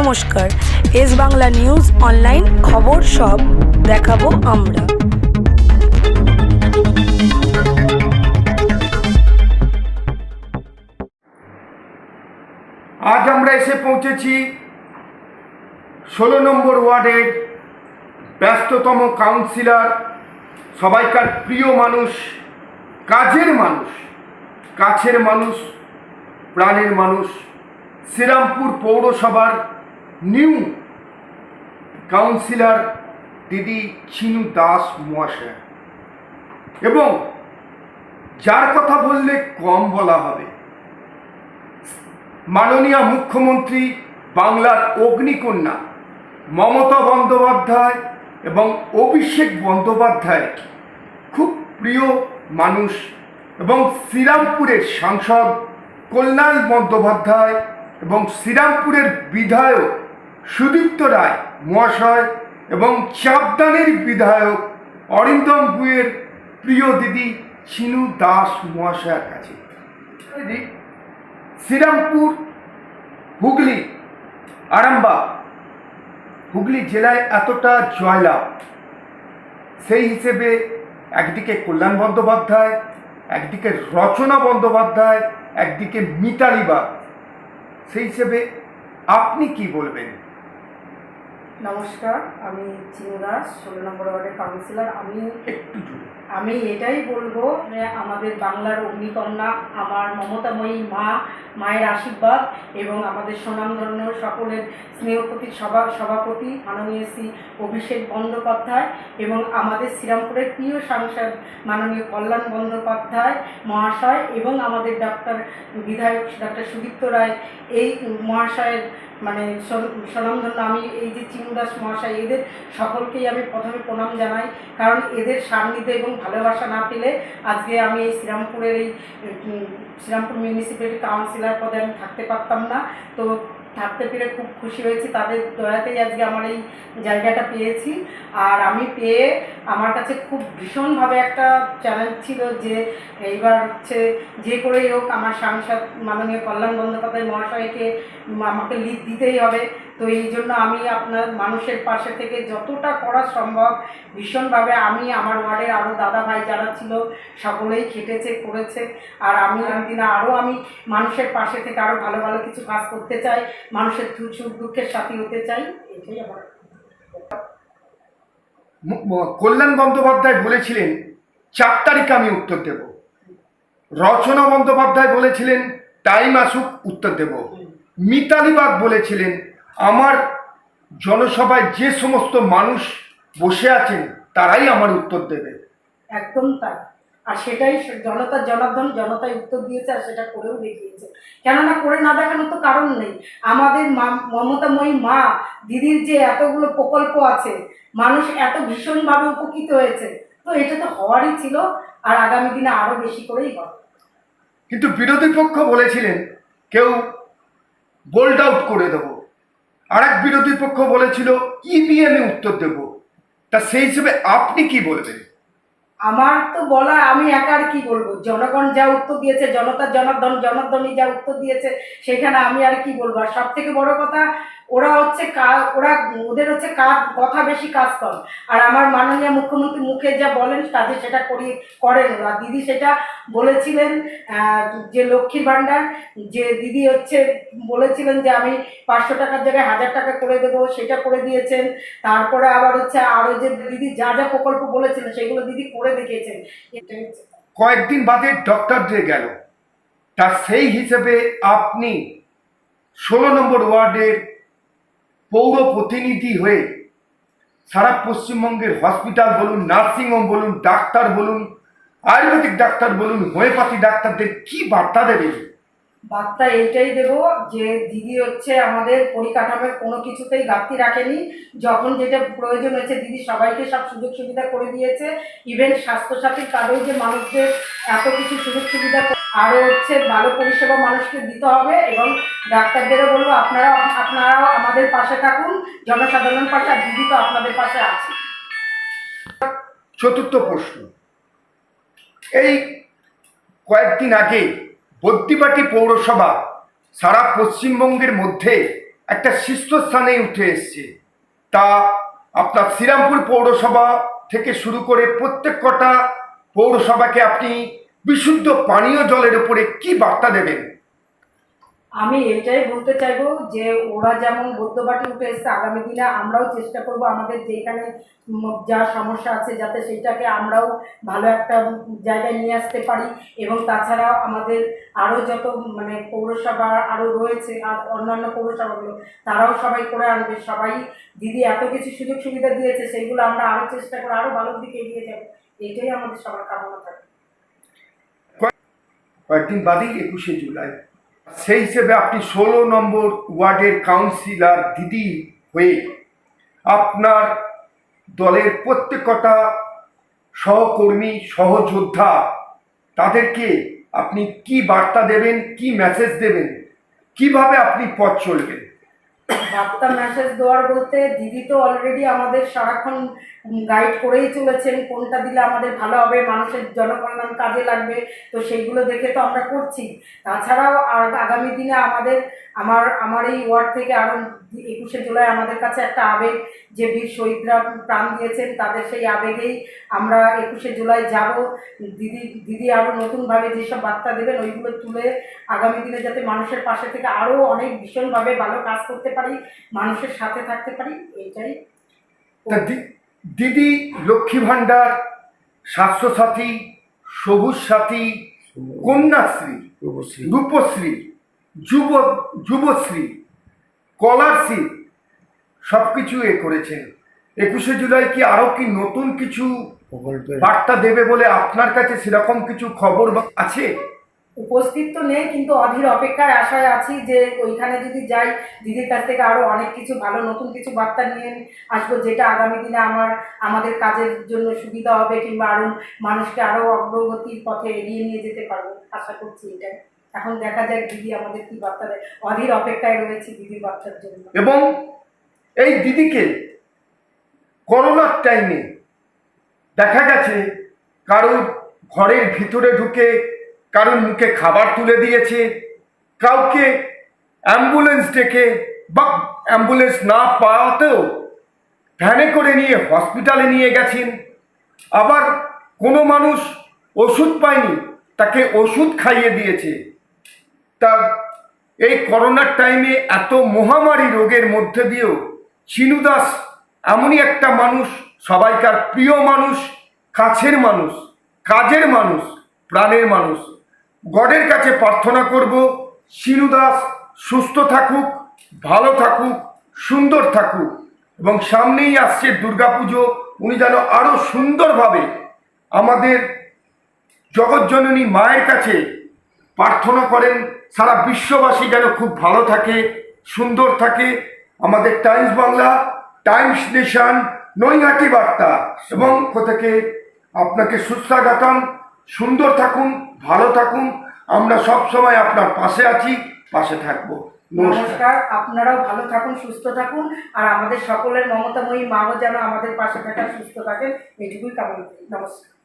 নমস্কার। S Bangla news online খবর সব দেখাবো আমরা। আজ আমরা এসে পৌঁছেছি ষোলো নম্বর ওয়ার্ডের ব্যস্ততম কাউন্সিলর, সবাইকার প্রিয় মানুষ, কাজের মানুষ, কাছের মানুষ, প্রাণের মানুষ, শ্রীরামপুর পৌরসভার নিউ কাউন্সিলর দিদি চিনু দাস মহাশয়। এবং যার কথা বললে কম বলা হবে। মাননীয় মুখ্যমন্ত্রী বাংলার অগ্নিকন্যা মমতা বন্দ্যোপাধ্যায় এবং অভিষেক বন্দ্যোপাধ্যায় খুব প্রিয় মানুষ এবং শ্রীরামপুরের সাংসদ কল্যাণ বন্দ্যোপাধ্যায় এবং শ্রীরামপুরের বিধায়ক সুদীপ্ত রায়, মহাশয় এবং চাপদানের বিধায়ক অরিন্দম গুয়ের প্রিয় দিদি চিনু দাস মহাশয়ের কাছে। শ্রীরামপুর, হুগলি, আরামবাগ। হুগলি জেলায় এতটা জয়লাভ। সেই হিসেবে একদিকে কল্যাণ বন্দ্যোপাধ্যায়, একদিকে রচনা বন্দ্যোপাধ্যায়, একদিকে মিতালি বাগ। সেই হিসেবে আপনি কি বলবেন? নমস্কার আমি চিনু দাস ষোলো নম্বর ওয়ার্ডের কাউন্সিলর। আমি একটু আমি এটাই বলব আমাদের বাংলার অগ্নিকন্যা, আমার মমতাময়ী মা, মায়ের আশীর্বাদ এবং আমাদের সুনামধন্য সকলের স্নেহপতি সভা, সভাপতি মাননীয় শ্রী অভিষেক বন্দ্যোপাধ্যায় এবং আমাদের শ্রীরামপুরের প্রিয় সাংসদ মাননীয় কল্যাণ বন্দ্যোপাধ্যায় মহাশয় এবং আমাদের ডাক্তার বিধায়ক ডাক্তার সুদীপ্ত রায়, এই মহাশয়ের মানে স্বনামধন্য আমি এই যে চিনুদাস মহাশয়, এদের সকলকেই আমি প্রথমে প্রণাম জানাই। কারণ এদের সান্নিধ্য এবং ভালোবাসা না পেলে আজকে আমি এই শ্রীরামপুরের এই শ্রীরামপুর মিউনিসিপ্যালিটি কাউন্সিলর পদে আমি থাকতে পারতাম না। তো থাকতে পেরে খুব খুশি হয়েছি। তাদের দয়াতেই আজকে আমার এই জায়গাটা পেয়েছি। আর আমি পেয়ে আমার কাছে খুব ভীষণভাবে একটা চ্যালেঞ্জ ছিল যে এইবার হচ্ছে যে করেই হোক আমার সাংসদ মাননীয় কল্যাণ বন্দ্যোপাধ্যায় মহাশয়কে আমাকে লিড দিতেই হবে। তো এই জন্য আমি আপনার মানুষের পাশে থেকে যতটা করা সম্ভব, ভীষণভাবে আমি আমার ওয়ার্ডের আরও দাদা ভাই যারা ছিল সকলেই খেটেছে, করেছে। আর আমি একদিন আরও আমি মানুষের পাশে থেকে আরও ভালো ভালো কিছু কাজ করতে চাই, মানুষের সুখ দুঃখের সাথী হতে চাই, এটাই আমার কল্যাণ বন্দ্যোপাধ্যায় বলেছিলেন, চার তারিখে আমি উত্তর দেব। রচনা বন্দ্যোপাধ্যায় বলেছিলেন, টাইম আসুক, উত্তর দেব। মিতালি বাগ বলেছিলেন আমার জনসভায় যে সমস্ত মানুষ বসে আছেন তারাই আমার উত্তর দেবে। একদম তাই। আর সেটাই জনতার জনার্দন জনতাই উত্তর দিয়েছে আর সেটা করেও দেখিয়েছে। কেননা করে না দেখানোর তো কারণ নেই। আমাদের মা মমতাময়ী মা দিদির যে এতগুলো প্রকল্প আছে মানুষ এত ভীষণভাবে উপকৃত হয়েছে। তো এটা তো হওয়ারই ছিল আর আগামী দিনে আরও বেশি করেই হবে। কিন্তু বিরোধী পক্ষ বলেছিলেন কেউ বোল্ড আউট করে দেব। আর এক বিরোধী পক্ষ বলেছিল আমি উত্তর দেব। তা সেই হিসেবে আপনি কি বলবেন? আমার তো বলা আমি একা আর কি বলব? জনগণ যা উত্তর দিয়েছে, জনতার জনার্দন জনার্দনই যা উত্তর দিয়েছে, সেখানে আমি আর কি বলব? আর সব থেকে বড় কথা, ওরা হচ্ছে ওরা, ওদের হচ্ছে কাজ, কথা বেশি কাজ কম। আর আমার মাননীয় মুখ্যমন্ত্রী মুখে যা বলেন, তাদের সেটা করি, করেন ওরা। দিদি সেটা বলেছিলেন যে লক্ষ্মীর ভাণ্ডার, যে দিদি হচ্ছে বলেছিলেন যে আমি পাঁচশো টাকার জায়গায় হাজার টাকা করে দেবো, সেটা করে দিয়েছেন। তারপরে আবার হচ্ছে আরও যে দিদি যা যা প্রকল্প বলেছিলেন, সেগুলো দিদি করে দেখিয়েছেন। কয়েকদিন বাদে ডক্টর যে গেল তা সেই হিসেবে আপনি ষোলো নম্বর ওয়ার্ডের পৌর প্রতিনিধি হয়ে সারা পশ্চিমবঙ্গের হসপিটাল বলুন নার্সিংহোম বলুন, ডাক্তার বলুন আয়ুর্বেদিক ডাক্তার বলুন হোমিওপ্যাথি ডাক্তারদের কি বার্তা দেবেন বার্তা এইটাই দেবো যে দিদি হচ্ছে আমাদের পরিকাঠামোর কোনো কিছুতেই ঘাটতি রাখেনি। যখন যেটা প্রয়োজন হয়েছে, দিদি সবাইকে সব সুযোগ সুবিধা করে দিয়েছে। ইভেন স্বাস্থ্যসাথীর কার্ডেও যে মানুষদের এত কিছু সুযোগ সুবিধা আরও হচ্ছে ভালো পরিষেবা মানুষকে দিতে হবে এবং ডাক্তারদেরও বলব আপনারা আপনারাও আমাদের পাশে থাকুন। জনসাধারণ পাশে, আর দিদি তো আপনাদের পাশে আছে। চতুর্থ প্রশ্ন। এই কয়েকদিন আগে বদ্যিপাটি পৌরসভা সারা পশ্চিমবঙ্গের মধ্যে একটা শীর্ষস্থানে উঠে এসছে। তা আপনার শ্রীরামপুর পৌরসভা থেকে শুরু করে প্রত্যেক কটা পৌরসভাকে আপনি বিশুদ্ধ পানীয় জলের উপরে কি বার্তা দেবেন? আমি এটাই বলতে চাইব যে ওরা যেমন বৌদ্ধবাটি উঠে এসছে, আগামী দিনে আমরাও চেষ্টা করব আমাদের যেখানে যা সমস্যা আছে যাতে সেইটাকে আমরাও ভালো একটা জায়গায় নিয়ে আসতে পারি। এবং তাছাড়াও আমাদের আরও যত মানে পৌরসভা আরও রয়েছে, আর অন্যান্য পৌরসভাগুলো, তারাও সবাই করে আনবে। সবাই দিদি এত কিছু সুযোগ সুবিধা দিয়েছে, সেইগুলো আমরা আরও চেষ্টা করে আরও ভালোর দিকে এগিয়ে যাব। এটাই আমাদের সবার কামনা থাকে। কয়েকদিন বাদেই একুশে জুলাই। সেই হিসেবে আপনি ষোলো নম্বর ওয়ার্ডের কাউন্সিলর দিদি হয়ে আপনার দলের প্রত্যেকটা সহকর্মী, সহযোদ্ধা, তাদেরকে আপনি কি বার্তা দেবেন, কি মেসেজ দেবেন, কীভাবে আপনি পথ চলবেন? বার্তা মেসেজ দেওয়ার বলতে দিদি তো অলরেডি আমাদের সারাক্ষণ গাইড করেই চলেছেন কোনটা দিলে আমাদের ভালো হবে, মানুষের জনকল্যাণ কাজে লাগবে, তো সেইগুলো দেখে তো আমরা করছি। তাছাড়াও আর আগামী দিনে আমাদের, আমার আমার এই ওয়ার্ড থেকে আরও একুশে জুলাই আমাদের কাছে একটা আবেগ, যে বীর শহীদরা প্রাণ দিয়েছেন, তাদের সেই আবেগেই আমরা একুশে জুলাই যাব। দিদি দিদি আরও নতুনভাবে যেসব বার্তা দেবেন, ওইগুলো তুলে আগামী দিনে যাতে মানুষের পাশে থেকে আরও অনেক ভীষণভাবে ভালো কাজ করতে পারি, মানুষের সাথে থাকতে পারি, এইটাই। দিদি লক্ষ্মী ভাণ্ডার স্বাস্থ্যসাথী সবুজ সাথী কন্যাশ্রী রূপশ্রী। যুব যুবশ্রী স্কলারশিপ সব কিছু এ করেছেন। একুশে জুলাই কি আরও কি নতুন কিছু বার্তা দেবে বলে আপনার কাছে সেরকম কিছু খবর আছে? উপস্থিত তো নেই, কিন্তু অধীর অপেক্ষায় আশায় আছি যে ওইখানে যদি যাই, দিদির কাছ থেকে আরও অনেক কিছু ভালো নতুন কিছু বার্তা নিয়ে আসব, যেটা আগামী দিনে আমার, আমাদের কাজের জন্য সুবিধা হবে কিংবা আরও মানুষকে আরও অগ্রগতির পথে এগিয়ে নিয়ে যেতে পারব। আশা করছি এটা এখন দেখা যাক দিদি আমাদের কি বার্তা দেয়। অধীর অপেক্ষায় রয়েছে দিদির বার্তার জন্য। এবং এই দিদিকে করোনার টাইমে দেখা গেছে কারোর ঘরের ভিতরে ঢুকে কারোর মুখে খাবার তুলে দিয়েছে, কাউকে অ্যাম্বুলেন্স ডেকে বা অ্যাম্বুলেন্স না পাওয়াতেও ভ্যানে করে নিয়ে হসপিটালে নিয়ে গেছেন। আবার কোনো মানুষ ওষুধ পায়নি, তাকে ওষুধ খাইয়ে দিয়েছে। তা এই করোনার টাইমে এত মহামারী রোগের মধ্যে দিয়েও চিনু দাস এমনই একটা মানুষ, সবাইকার প্রিয় মানুষ, কাছের মানুষ, কাজের মানুষ, প্রাণের মানুষ। গডের কাছে প্রার্থনা করব চিনু দাস সুস্থ থাকুক, ভালো থাকুক, সুন্দর থাকুক এবং সামনেই আসছে দুর্গাপুজো, উনি যেন আরও সুন্দরভাবে আমাদের জগৎজননী মায়ের কাছে প্রার্থনা করেন, সারা বিশ্ববাসী যেন খুব ভালো থাকে, সুন্দর থাকে। আমাদের Times Bangla, Times Nation, Naihati Barta. এবং থেকে আপনাকে সুস্বাগতম। সুন্দর থাকুন, ভালো থাকুন। আমরা সব সময় আপনার পাশে আছি, পাশে থাকব। নমস্কার। আপনারাও ভালো থাকুন, সুস্থ থাকুন। আর আমাদের সকলের মমতাময়ী মাও যেন আমাদের পাশে থাকার, সুস্থ থাকেন, এইটুকুই কামনা করি। নমস্কার।